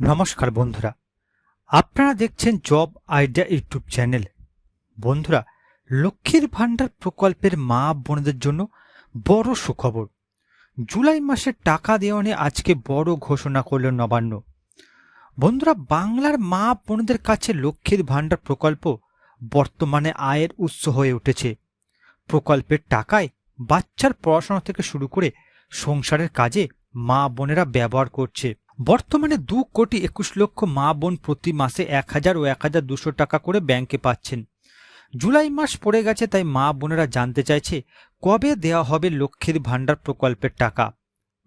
নমস্কার বন্ধুরা। আপনারা দেখছেন জব আইডিয়া ইউটিউব চ্যানেল। বন্ধুরা, লক্ষ্মীর ভাণ্ডার প্রকল্পের মা বোনদের জন্য বড় সুখবর। জুলাই মাসে টাকা দেওয়া নিয়ে আজকে বড় ঘোষণা করল নবান্ন। বন্ধুরা, বাংলার মা বোনদের কাছে লক্ষ্মীর ভাণ্ডার প্রকল্প বর্তমানে আয়ের উৎস হয়ে উঠেছে। প্রকল্পের টাকায় বাচ্চার পড়াশোনা থেকে শুরু করে সংসারের কাজে মা বোনেরা ব্যবহার করছে। বর্তমানে দু কোটি একুশ লক্ষ মা বোন প্রতি মাসে এক হাজার ও এক হাজার দুশো টাকা করে ব্যাংকে পাচ্ছেন। জুলাই মাস পড়ে গেছে, তাই মা বোনেরা জানতে চাইছে, কবে দেওয়া হবে লক্ষ্মীর ভাণ্ডার প্রকল্পের টাকা?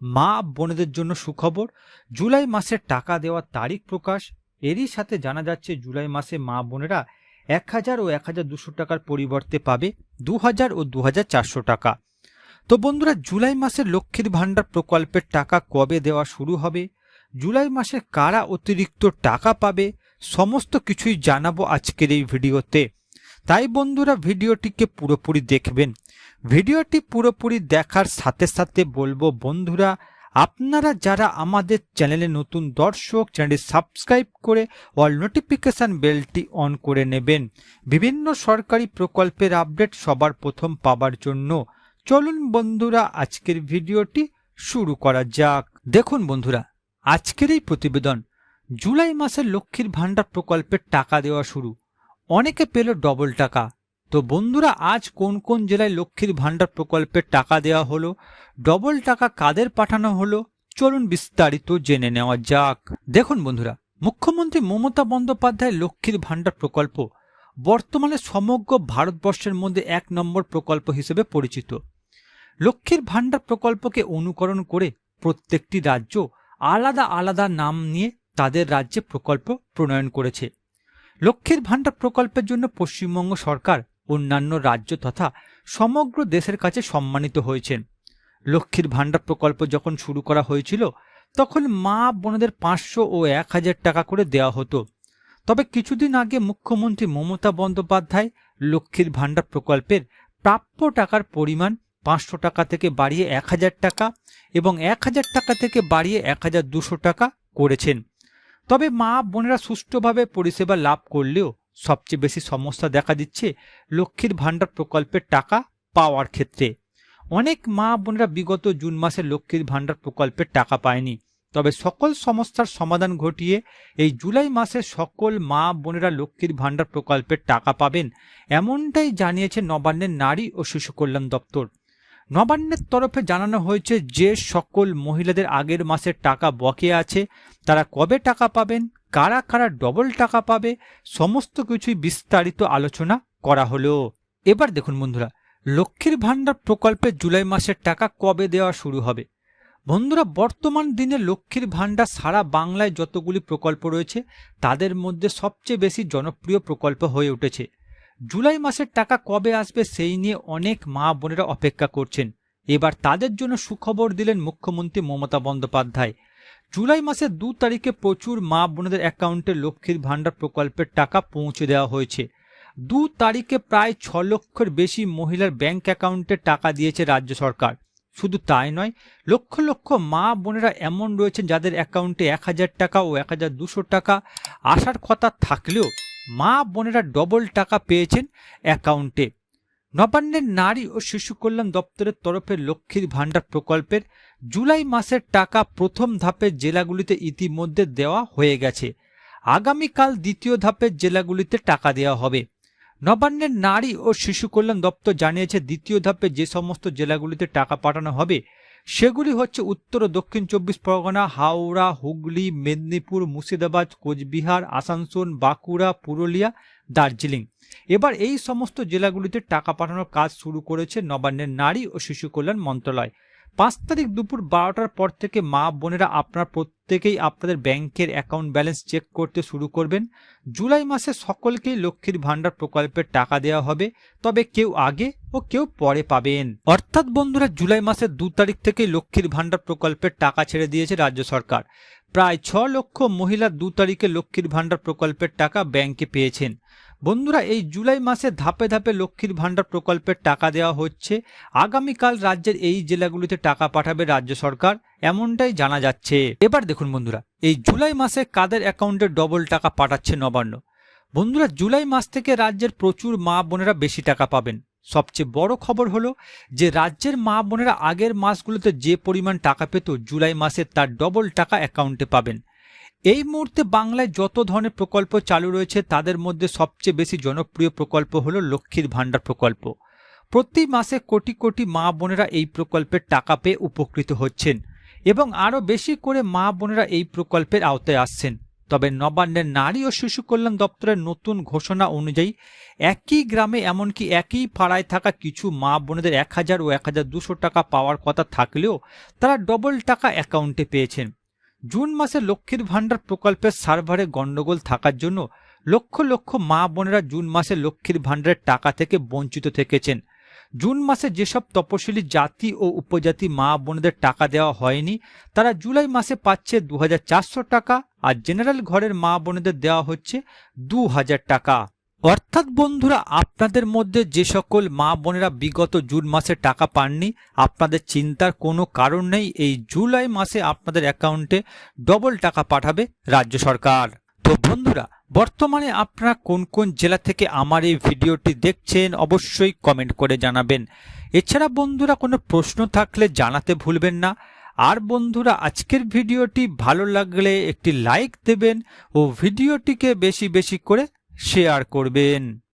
মা বোনেদের জন্য সুখবর, জুলাই মাসে টাকা দেওয়ার তারিখ প্রকাশ। এরই সাথে জানা যাচ্ছে, জুলাই মাসে মা বোনেরা এক হাজার ও এক হাজার দুশো টাকার পরিবর্তে পাবে দু হাজার ও দু হাজার চারশো টাকা। তো বন্ধুরা, জুলাই মাসে লক্ষ্মীর ভাণ্ডার প্রকল্পের টাকা কবে দেওয়া শুরু হবে? জুলাই মাসে কারা অতিরিক্ত টাকা পাবে, সমস্ত কিছুই জানাব আজকের এই ভিডিওতে। তাই বন্ধুরা, ভিডিওটিকে পুরোপুরি দেখবেন। ভিডিওটি পুরোপুরি দেখার সাথে সাথে বলব, বন্ধুরা, আপনারা যারা আমাদের চ্যানেলে নতুন দর্শক, চ্যানেলটি সাবস্ক্রাইব করে অল নোটিফিকেশান বেলটি অন করে নেবেন। বিভিন্ন সরকারি প্রকল্পের আপডেট সবার প্রথম পাবার জন্য। চলুন বন্ধুরা, আজকের ভিডিওটি শুরু করা যাক। দেখুন বন্ধুরা আজকের এই প্রতিবেদন জুলাই মাসে লক্ষ্মীর ভাণ্ডার প্রকল্পের টাকা দেওয়া শুরু। অনেকে পেল ডবল টাকা। তো বন্ধুরা, আজ কোন কোন জেলায় লক্ষ্মীর ভাণ্ডার প্রকল্পের টাকা দেওয়া হলো ডবল টাকা কাদের পাঠানো হলো, চলুন বিস্তারিত জেনে নেওয়া যাক। দেখুন বন্ধুরা, মুখ্যমন্ত্রী মমতা বন্দ্যোপাধ্যায় লক্ষ্মীর ভাণ্ডার প্রকল্প বর্তমানে সমগ্র ভারতবর্ষের মধ্যে এক নম্বর প্রকল্প হিসেবে পরিচিত। লক্ষ্মীর ভাণ্ডার প্রকল্পকে অনুকরণ করে প্রত্যেকটি রাজ্য আলাদা আলাদা নাম নিয়ে তাদের রাজ্যে প্রকল্প প্রণয়ন করেছে। লক্ষ্মীর ভাণ্ডার প্রকল্পের জন্য পশ্চিমবঙ্গ সরকার অন্যান্য রাজ্য তথা সমগ্র দেশের কাছে সম্মানিত হয়েছেন। লক্ষ্মীর ভাণ্ডার প্রকল্প যখন শুরু করা হয়েছিল, তখন মা বোনদের পাঁচশো ও এক হাজার টাকা করে দেওয়া হতো। তবে কিছুদিন আগে মুখ্যমন্ত্রী মমতা বন্দ্যোপাধ্যায় লক্ষ্মীর ভাণ্ডার প্রকল্পের প্রাপ্য টাকার পরিমাণ পাঁচশো টাকা থেকে বাড়িয়ে এক হাজার টাকা এবং এক হাজার টাকা থেকে বাড়িয়ে এক হাজার দুশো টাকা করেছেন। তবে মা বোনেরা সুষ্ঠুভাবে পরিষেবা লাভ করলেও সবচেয়ে বেশি সমস্যা দেখা দিচ্ছে লক্ষ্মীর ভাণ্ডার প্রকল্পের টাকা পাওয়ার ক্ষেত্রে। অনেক মা বোনেরা বিগত জুন মাসে লক্ষ্মীর ভাণ্ডার প্রকল্পের টাকা পায়নি। তবে সকল সমস্যার সমাধান ঘটিয়ে এই জুলাই মাসে সকল মা বোনেরা লক্ষ্মীর ভাণ্ডার প্রকল্পের টাকা পাবেন, এমনটাই জানিয়েছে নবান্নের নারী ও শিশু কল্যাণ দপ্তর। নবান্নের তরফে জানানো হয়েছে যে সকল মহিলাদের আগের মাসের টাকা বকে আছে। তারা কবে টাকা পাবেন? কারা কারা ডবল টাকা পাবে? সমস্ত কিছুই বিস্তারিত আলোচনা করা হলো। এবার দেখুন বন্ধুরা, লক্ষ্মীর ভাণ্ডার প্রকল্পে জুলাই মাসের টাকা কবে দেওয়া শুরু হবে? বন্ধুরা, বর্তমান দিনে লক্ষ্মীর ভাণ্ডার সারা বাংলায় যতগুলি প্রকল্প রয়েছে, তাদের মধ্যে সবচেয়ে বেশি জনপ্রিয় প্রকল্প হয়ে উঠেছে। জুলাই মাসের টাকা কবে আসবে সেই নিয়ে অনেক মা বোনেরা অপেক্ষা করছেন। এবার তাদের জন্য সুখবর দিলেন মুখ্যমন্ত্রী মমতা বন্দ্যোপাধ্যায়। জুলাই মাসের দু তারিখে প্রচুর মা বোনেদের অ্যাকাউন্টে লক্ষ্মীর ভাণ্ডার প্রকল্পের টাকা পৌঁছে দেওয়া হয়েছে। দু তারিখে প্রায় ছ লক্ষের বেশি মহিলার ব্যাংক অ্যাকাউন্টে টাকা দিয়েছে রাজ্য সরকার। শুধু তাই নয়, লক্ষ লক্ষ মা বোনেরা এমন রয়েছেন যাদের অ্যাকাউন্টে এক হাজার টাকা ও এক হাজার দুশো টাকা আসার কথা থাকলেও মা বোনেরা ডবল টাকা পেয়েছেন অ্যাকাউন্টে নবান্নের নারী ও শিশু কল্যাণ দপ্তরের তরফে লক্ষ্মীর ভাণ্ডার প্রকল্পের জুলাই মাসের টাকা প্রথম ধাপের জেলাগুলিতে ইতিমধ্যে দেওয়া হয়ে গেছে। আগামীকাল দ্বিতীয় ধাপের জেলাগুলিতে টাকা দেওয়া হবে। নবান্নের নারী ও শিশু কল্যাণ দপ্তর জানিয়েছে, দ্বিতীয় ধাপে যে সমস্ত জেলাগুলিতে টাকা পাঠানো হবে সেগুলি হচ্ছে উত্তর ও দক্ষিণ চব্বিশ পরগনা, হাওড়া, হুগলি, মেদিনীপুর, মুর্শিদাবাদ, কোচবিহার, আসানসোল, বাঁকুড়া, পুরুলিয়া, দার্জিলিং। এবার এই সমস্ত জেলাগুলিতে টাকা পাঠানোর কাজ শুরু করেছে নবান্নের নারী ও শিশু কল্যাণ মন্ত্রণালয়। পাঁচ তারিখ দুপুর বারোটার পর থেকে মা বোনেরা আপনার প্রত্যেকেই আপনাদের ব্যাংকের অ্যাকাউন্ট ব্যালেন্স চেক করতে শুরু করবেন। জুলাই মাসে সকলকেই লক্ষ্মীর ভাণ্ডার প্রকল্পের টাকা দেওয়া হবে। তবে কেউ আগে ও কেউ পরে পাবেন। অর্থাৎ বন্ধুরা, জুলাই মাসের দু তারিখ থেকে লক্ষ্মীর ভাণ্ডার প্রকল্পের টাকা ছেড়ে দিয়েছে রাজ্য সরকার। প্রায় ছ লক্ষ মহিলা দু তারিখে লক্ষ্মীর ভাণ্ডার প্রকল্পের টাকা ব্যাংকে পেয়েছেন। বন্ধুরা, এই জুলাই মাসে ধাপে ধাপে লক্ষ্মীর ভাণ্ডার প্রকল্পের টাকা দেওয়া হচ্ছে। আগামীকাল রাজ্যের এই জেলাগুলিতে টাকা পাঠাবে রাজ্য সরকার, এমনটাই জানা যাচ্ছে। এবার দেখুন বন্ধুরা, এই জুলাই মাসে কাদের অ্যাকাউন্টে ডবল টাকা পাঠাচ্ছে নবান্ন? বন্ধুরা, জুলাই মাস থেকে রাজ্যের প্রচুর মা বোনেরা বেশি টাকা পাবেন। সবচেয়ে বড় খবর হলো যে, রাজ্যের মা বোনেরা আগের মাসগুলোতে যে পরিমাণ টাকা পেত, জুলাই মাসে তার ডবল টাকা অ্যাকাউন্টে পাবেন। এই মুহূর্তে বাংলায় যত ধরনের প্রকল্প চালু রয়েছে, তাদের মধ্যে সবচেয়ে বেশি জনপ্রিয় প্রকল্প হলো লক্ষ্মীর ভাণ্ডার প্রকল্প। প্রতি মাসে কোটি কোটি মা বোনেরা এই প্রকল্পের টাকা পেয়ে উপকৃত হচ্ছেন এবং আরও বেশি করে মা বোনেরা এই প্রকল্পের আওতায় আসছেন। তবে নবান্নের নারী ও শিশু কল্যাণ দপ্তরের নতুন ঘোষণা অনুযায়ী, একই গ্রামে এমনকি একই পাড়ায় থাকা কিছু মা বোনেদের এক হাজার ও এক হাজার দুশো টাকা পাওয়ার কথা থাকলেও তারা ডবল টাকা অ্যাকাউন্টে পেয়েছেন। জুন মাসে লক্ষ্মীর ভাণ্ডার প্রকল্পের সার্ভারে গণ্ডগোল থাকার জন্য লক্ষ লক্ষ মা বোনেরা জুন মাসে লক্ষ্মীর ভাণ্ডারের টাকা থেকে বঞ্চিত থেকেছেন। জুন মাসে যেসব তপশিলি জাতি ও উপজাতি মা বোনেদের টাকা দেওয়া হয়নি, তারা জুলাই মাসে পাচ্ছে দু হাজার চারশো টাকা আর জেনারেল ঘরের মা বোনেদের দেওয়া হচ্ছে দু হাজার টাকা। অর্থাৎ বন্ধুরা, আপনাদের মধ্যে যে সকল মা বোনেরা বিগত জুন মাসে টাকা পাননি, আপনাদের চিন্তার কোনো কারণ নেই, এই জুলাই মাসে আপনাদের অ্যাকাউন্টে ডবল টাকা পাঠাবে রাজ্য সরকার। তো বন্ধুরা, বর্তমানে আপনারা কোন কোন জেলা থেকে আমার এই ভিডিওটি দেখছেন, অবশ্যই কমেন্ট করে জানাবেন। এছাড়া বন্ধুরা, কোনো প্রশ্ন থাকলে জানাতে ভুলবেন না। আর বন্ধুরা, আজকের ভিডিওটি ভালো লাগলে একটি লাইক দেবেন ও ভিডিওটিকে বেশি বেশি করে শেয়ার করবেন।